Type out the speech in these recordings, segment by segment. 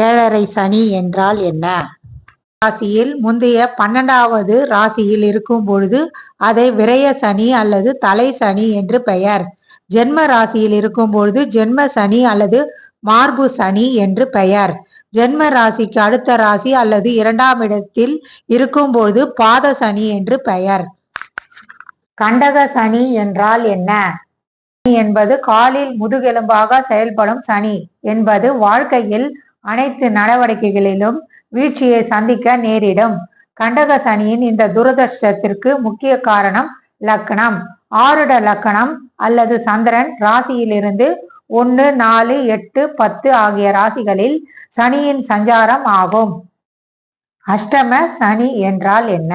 ஏழரை சனி என்றால் என்ன? ராசியில் முந்தைய பன்னெண்டாவது ராசியில் இருக்கும் பொழுது அதை விரய சனி அல்லது தலை சனி என்று பெயர். ஜென்ம ராசியில் இருக்கும் பொழுது ஜென்ம சனி அல்லது மார்பு சனி என்று பெயர். ஜென்ம ராசிக்கு அடுத்த ராசி அல்லது இரண்டாம் இடத்தில் இருக்கும்போது பாத சனி என்று பெயர். கண்டக சனி என்றால் என்ன? என்பது காலில் முதுகெலும்பாக செயல்படும் சனி என்பது வாழ்க்கையில் அனைத்து நடவடிக்கைகளிலும் வீழ்ச்சியை சந்திக்க நேரிடும். கண்டக சனியின் இந்த துரதிருஷ்டத்திற்கு முக்கிய காரணம் லக்கணம் ஆருட லக்கணம் அல்லது சந்திரன் ராசியிலிருந்து ஒன்று நாலு எட்டு பத்து ஆகிய ராசிகளில் சனியின் சஞ்சாரம் ஆகும். அஷ்டம சனி என்றால் என்ன?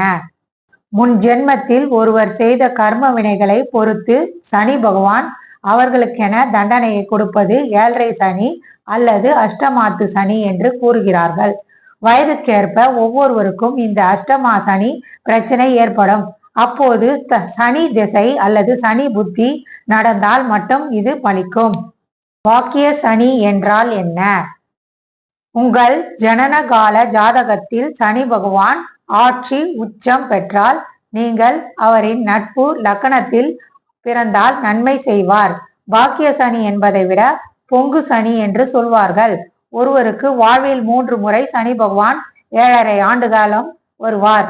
முன் ஜென்மத்தில் ஒருவர் செய்த கர்ம வினைகளை பொறுத்து சனி பகவான் அவர்களுக்கென தண்டனையை கொடுப்பது ஏழரை சனி அல்லது அஷ்டமாத்து சனி என்று கூறுகிறார்கள். வயதுக்கேற்ப ஒவ்வொருவருக்கும் இந்த அஷ்டமா சனி பிரச்சனை ஏற்படும். அப்போது சனி திசை அல்லது சனி புத்தி நடந்தால் மட்டும் இது பலிக்கும். வாக்கிய சனி என்றால் என்ன? உங்கள் ஜனனகால ஜாதகத்தில் சனி பகவான் ஆட்சி உச்சம் பெற்றால் நீங்கள் அவரின் நட்பு லக்கணத்தில் பிறந்தால் நன்மை செய்வார். பாக்கிய சனி என்பதை விட பொங்கு சனி என்று சொல்வார்கள். ஒருவருக்கு வாழ்வில் மூன்று முறை சனி பகவான் ஏழரை ஆண்டு காலம் வருவார்.